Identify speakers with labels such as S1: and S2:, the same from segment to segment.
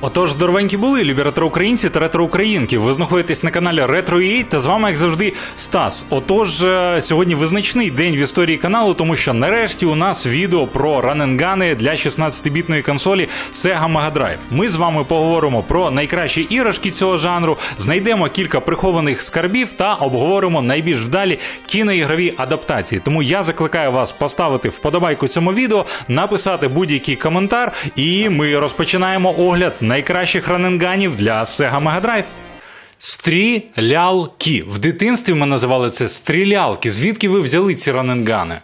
S1: Отож, здоровенькі були, любі ретро-українці та ретро-українки. Ви знаходитесь на каналі Retro та з вами, як завжди, Стас. Отож, е, сьогодні визначний день в історії каналу, тому що нарешті у нас відео про раненгани для 16-бітної консолі Sega Mega Drive. Ми з вами поговоримо про найкращі іграшки цього жанру, знайдемо кілька прихованих скарбів та обговоримо найбільш вдалі кіноігрові адаптації. Тому я закликаю вас поставити вподобайку цьому відео, написати будь-який коментар, і ми розпочинаємо огляд найкращих раненганів для Sega Mega Drive. Стрілялки. В дитинстві ми називали це стрілялки. Звідки ви взяли ці раненгани?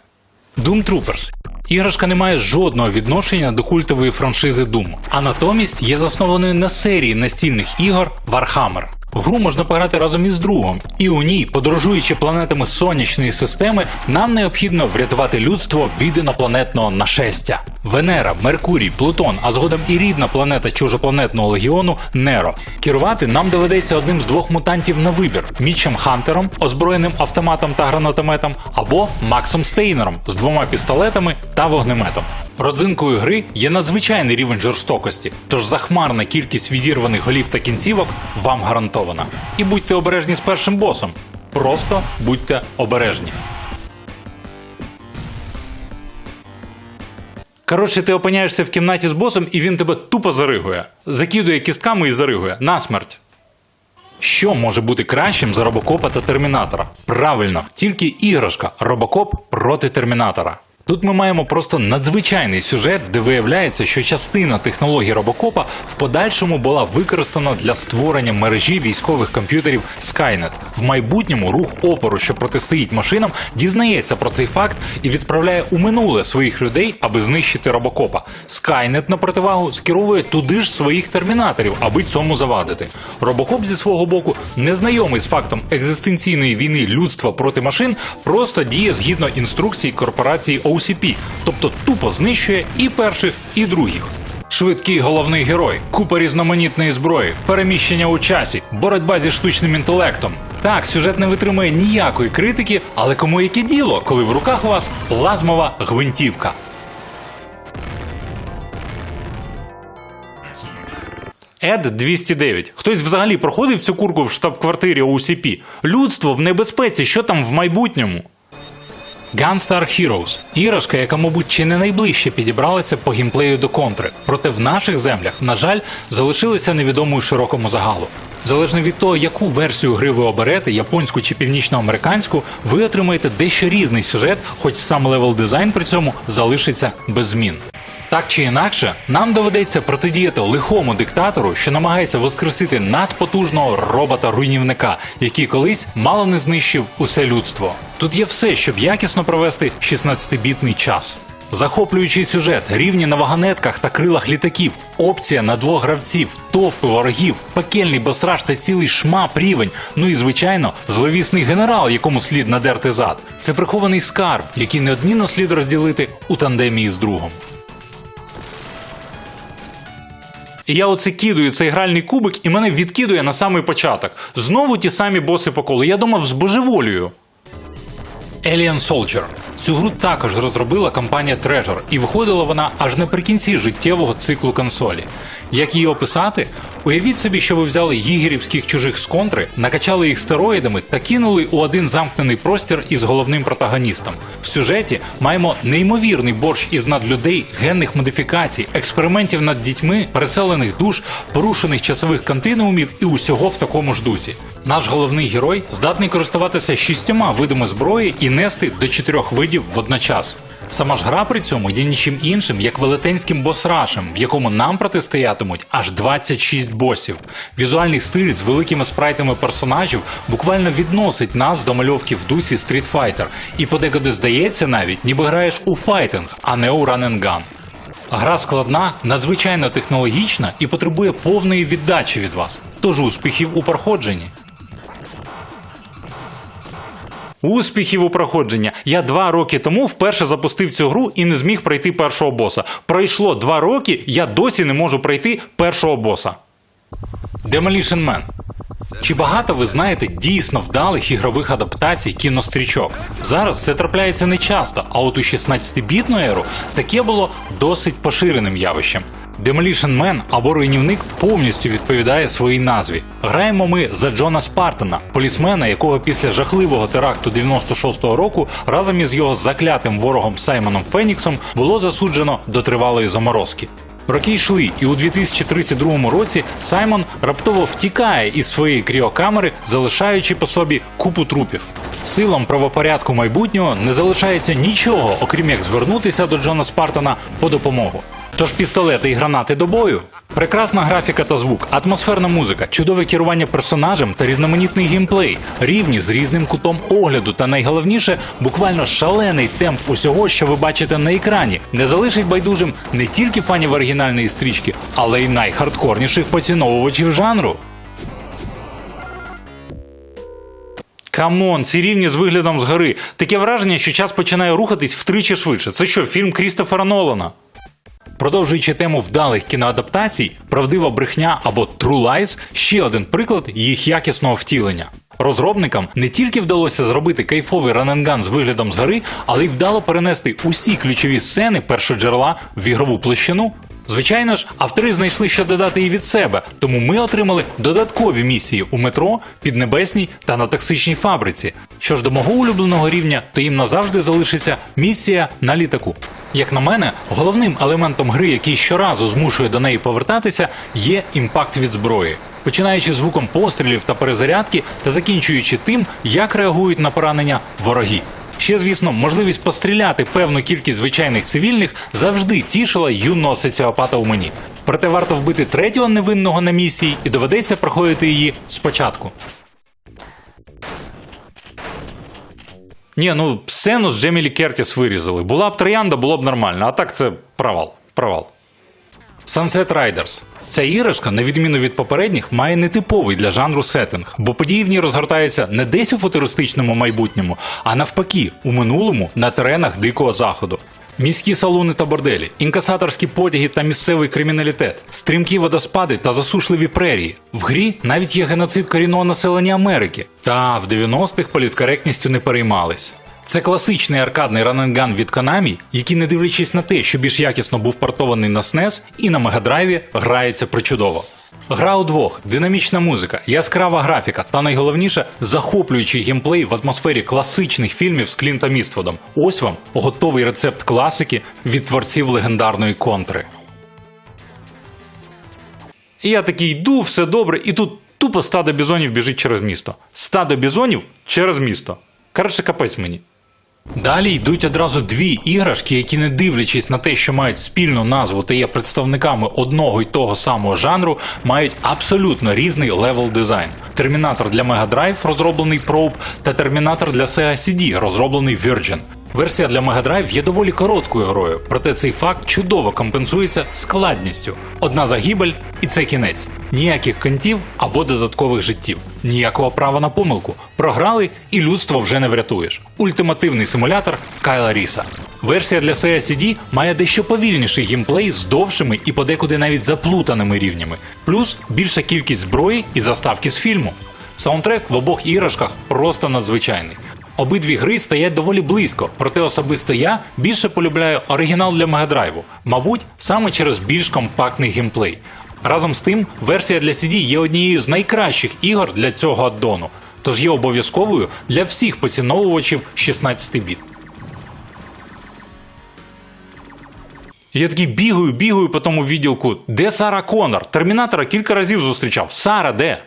S1: Doom Troopers. Іграшка не має жодного відношення до культової франшизи Doom, а натомість є заснованою на серії настільних ігор Warhammer. Гру можна пограти разом із другом, і у ній, подорожуючи планетами сонячної системи, нам необхідно врятувати людство від інопланетного нашестя. Венера, Меркурій, Плутон, а згодом і рідна планета чужопланетного легіону Неро. Керувати нам доведеться одним з двох мутантів на вибір: Мічем Хантером, озброєним автоматом та гранатометом, або Максом Стейнером з двома пістолетами та вогнеметом. Родзинкою гри є надзвичайний рівень жорстокості, тож захмарна кількість відірваних голів та кінцівок вам гарантована. І будьте обережні з першим босом. Просто будьте обережні. Коротше, ти опиняєшся в кімнаті з босом, і він тебе тупо заригує. Закидує кістками і заригує. Насмерть. Що може бути кращим за робокопа та термінатора? Правильно, тільки іграшка Робокоп проти термінатора. Тут ми маємо просто надзвичайний сюжет, де виявляється, що частина технологій робокопа в подальшому була використана для створення мережі військових комп'ютерів Skynet. В майбутньому рух опору, що протистоїть машинам, дізнається про цей факт і відправляє у минуле своїх людей, аби знищити робокопа. Skynet, на противагу, скеровує туди ж своїх термінаторів, аби цьому завадити. Робокоп зі свого боку, незнайомий з фактом екзистенційної війни людства проти машин, просто діє згідно інструкцій корпорації OCP, тобто тупо знищує і перших, і других. Швидкий головний герой, купа різноманітної зброї, переміщення у часі, боротьба зі штучним інтелектом. Так, сюжет не витримує ніякої критики, але кому яке діло, коли в руках у вас плазмова гвинтівка. Ед 209. Хтось взагалі проходив цю курку в штаб-квартирі OCP? Людство в небезпеці, що там в майбутньому? Gunstar Heroes – іграшка, яка, мабуть, чи не найближче підібралася по гімплею до контри. Проте в наших землях, на жаль, залишилася невідомою широкому загалу. Залежно від того, яку версію гри ви оберете, японську чи північноамериканську, ви отримаєте дещо різний сюжет, хоч сам левел дизайн при цьому залишиться без змін. Так чи інакше, нам доведеться протидіяти лихому диктатору, що намагається воскресити надпотужного робота-руйнівника, який колись мало не знищив усе людство. Тут є все, щоб якісно провести 16-бітний час. Захоплюючий сюжет, рівні на вагонетках та крилах літаків, опція на двох гравців, товпи ворогів, пекельний босраж та цілий шмап рівень. Ну і звичайно, зловісний генерал, якому слід надерти зад. Це прихований скарб, який неодмінно слід розділити у тандемі з другом. І я оце кидаю цей гральний кубик і мене відкидує на самий початок. Знову ті самі боси по колу. Я думав, збожеволюю. Alien Soldier. Цю гру також розробила компанія Treasure, і виходила вона аж наприкінці життєвого циклу консолі. Як її описати? Уявіть собі, що ви взяли їгерівських чужих з контри, накачали їх стероїдами та кинули у один замкнений простір із головним протагоністом. В сюжеті маємо неймовірний борщ із надлюдей, генних модифікацій, експериментів над дітьми, переселених душ, порушених часових континуумів і усього в такому ж дусі. Наш головний герой здатний користуватися шістьома видами зброї і нести до чотирьох видів водночас. Сама ж гра при цьому є нічим іншим, як велетенським босрашем, в якому нам протистоятимуть аж 26 босів. Візуальний стиль з великими спрайтами персонажів буквально відносить нас до мальовки в дусі Street Fighter, і подекуди здається навіть, ніби граєш у файтинг, а не у run and. Гра складна, надзвичайно технологічна і потребує повної віддачі від вас. Тож успіхів у проходженні. Успіхів у проходження. Я два роки тому вперше запустив цю гру і не зміг пройти першого боса. Пройшло два роки, я досі не можу пройти першого боса. Demolition Man. Чи багато ви знаєте дійсно вдалих ігрових адаптацій кінострічок? Зараз це трапляється не часто, а от у 16-бітну еру таке було досить поширеним явищем. Demolition Man або руйнівник повністю відповідає своїй назві. Граємо ми за Джона Спартана, полісмена, якого після жахливого теракту 96-го року разом із його заклятим ворогом Саймоном Феніксом було засуджено до тривалої заморозки. Роки йшли, і у 2032 році Саймон раптово втікає із своєї кріокамери, залишаючи по собі купу трупів. Силам правопорядку майбутнього не залишається нічого, окрім як звернутися до Джона Спартана по допомогу. Тож пістолети і гранати до бою. Прекрасна графіка та звук, атмосферна музика, чудове керування персонажем та різноманітний геймплей, рівні з різним кутом огляду, та найголовніше, буквально шалений темп усього, що ви бачите на екрані, не залишить байдужим не тільки фанів оригінальної стрічки, але й найхардкорніших поціновувачів жанру. Камон, ці рівні з виглядом згори. Таке враження, що час починає рухатись втричі швидше. Це що, фільм Крістофера Нолана? Продовжуючи тему вдалих кіноадаптацій, правдива брехня або True Lies – ще один приклад їх якісного втілення. Розробникам не тільки вдалося зробити кайфовий раненган з виглядом згори, але й вдало перенести усі ключові сцени першоджерела в ігрову площину. Звичайно ж, автори знайшли, що додати і від себе, тому ми отримали додаткові місії у метро, піднебесній та на токсичній фабриці. Що ж до мого улюбленого рівня, то їм назавжди залишиться місія на літаку. Як на мене, головним елементом гри, який щоразу змушує до неї повертатися, є імпакт від зброї. Починаючи звуком пострілів та перезарядки та закінчуючи тим, як реагують на поранення вороги. Ще, звісно, можливість постріляти певну кількість звичайних цивільних завжди тішила юного соціопата у мені. Проте варто вбити третього невинного на місії і доведеться проходити її спочатку. Ні, ну сцену з Джемілі Кертіс вирізали. Була б троянда, було б нормально, а так це провал. Провал. Sunset Riders. Ця іграшка, на відміну від попередніх, має нетиповий для жанру сеттинг, бо події в ній розгортаються не десь у футуристичному майбутньому, а навпаки, у минулому на теренах Дикого Заходу. Міські салони та борделі, інкасаторські потяги та місцевий криміналітет, стрімкі водоспади та засушливі прерії. В грі навіть є геноцид корінного населення Америки. Та в 90-х політкоректністю не переймались. Це класичний аркадний раненган від Konami, який, не дивлячись на те, що більш якісно був портований на SNES і на Мегадрайві, грається причудово. Гра удвох, динамічна музика, яскрава графіка та найголовніше захоплюючий геймплей в атмосфері класичних фільмів з Клінтом Іствудом. Ось вам готовий рецепт класики від творців легендарної контри. І я такий йду, все добре, і тут тупо стадо бізонів біжить через місто. Стадо бізонів через місто. Коротше, капець мені. Далі йдуть одразу дві іграшки, які, не дивлячись на те, що мають спільну назву та є представниками одного й того самого жанру, мають абсолютно різний левел дизайн. Термінатор для Mega Drive, розроблений Probe, та термінатор для Sega CD, розроблений Virgin. Версія для Mega Drive є доволі короткою грою, проте цей факт чудово компенсується складністю. Одна загибель і це кінець. Ніяких контів або додаткових життів. Ніякого права на помилку. Програли і людство вже не врятуєш. Ультимативний симулятор Кайла Ріса. Версія для Sega CD має дещо повільніший геймплей з довшими і подекуди навіть заплутаними рівнями, плюс більша кількість зброї і заставки з фільму. Саундтрек в обох іграшках просто надзвичайний. Обидві гри стоять доволі близько, проте особисто я більше полюбляю оригінал для Мегадрайву, мабуть, саме через більш компактний геймплей. Разом з тим, версія для CD є однією з найкращих ігор для цього аддону, тож є обов'язковою для всіх поціновувачів 16 біт. Я такий бігаю, бігаю по тому відділку. Де Сара Коннор? Термінатора кілька разів зустрічав. Сара де?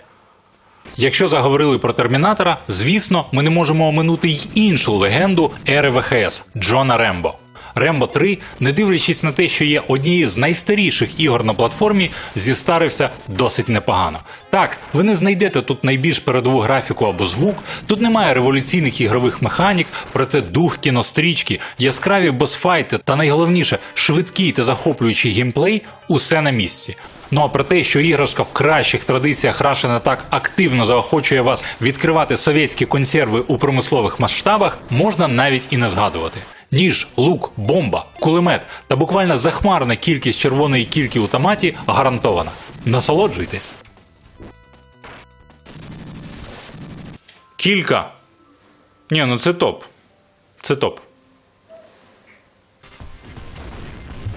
S1: Якщо заговорили про термінатора, звісно, ми не можемо оминути й іншу легенду ери ВХС Джона Рембо. Рембо 3, не дивлячись на те, що є однією з найстаріших ігор на платформі, зістарився досить непогано. Так, ви не знайдете тут найбільш передову графіку або звук, тут немає революційних ігрових механік, проте дух кінострічки, яскраві босфайти та найголовніше швидкий та захоплюючий геймплей усе на місці. Ну а про те, що іграшка в кращих традиціях Рашена так активно заохочує вас відкривати совєтські консерви у промислових масштабах, можна навіть і не згадувати. Ніж, лук, бомба, кулемет та буквально захмарна кількість червоної кільки у томаті гарантована. Насолоджуйтесь. Кілька. Ні, ну це топ. Це топ.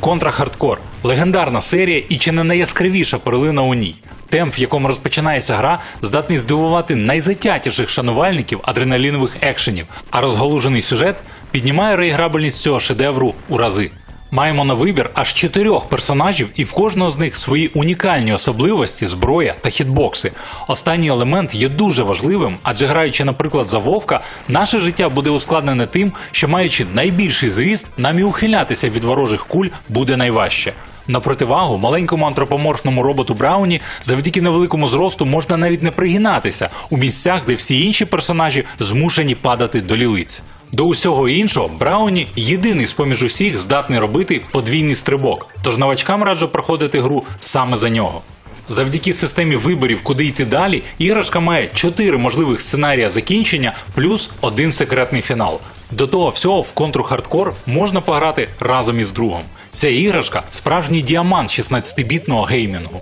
S1: Контра хардкор. Легендарна серія і чи не найяскравіша перлина у ній. Темп, в якому розпочинається гра, здатний здивувати найзатятіших шанувальників адреналінових екшенів, а розгалужений сюжет піднімає реіграбельність цього шедевру у рази. Маємо на вибір аж чотирьох персонажів, і в кожного з них свої унікальні особливості, зброя та хітбокси. Останній елемент є дуже важливим, адже граючи, наприклад, за вовка, наше життя буде ускладнене тим, що маючи найбільший зріст, нам і ухилятися від ворожих куль буде найважче. На противагу маленькому антропоморфному роботу Брауні завдяки невеликому зросту можна навіть не пригинатися у місцях, де всі інші персонажі змушені падати до лілиць. До усього іншого, Брауні єдиний з поміж усіх здатний робити подвійний стрибок, тож новачкам раджу проходити гру саме за нього. Завдяки системі виборів, куди йти далі, іграшка має чотири можливих сценарія закінчення плюс один секретний фінал. До того всього в контру хардкор можна пограти разом із другом. Ця іграшка справжній діамант 16-бітного геймінгу.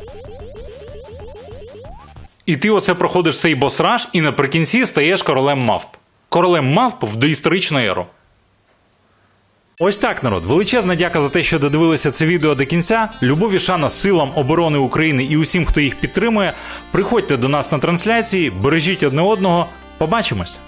S1: І ти оце проходиш цей босраж і наприкінці стаєш королем мавп. Королем мавп в доісторичну еру. Ось так, народ. Величезна дяка за те, що додивилися це відео до кінця. Любов і шана силам оборони України і усім, хто їх підтримує. Приходьте до нас на трансляції, бережіть одне одного. Побачимось!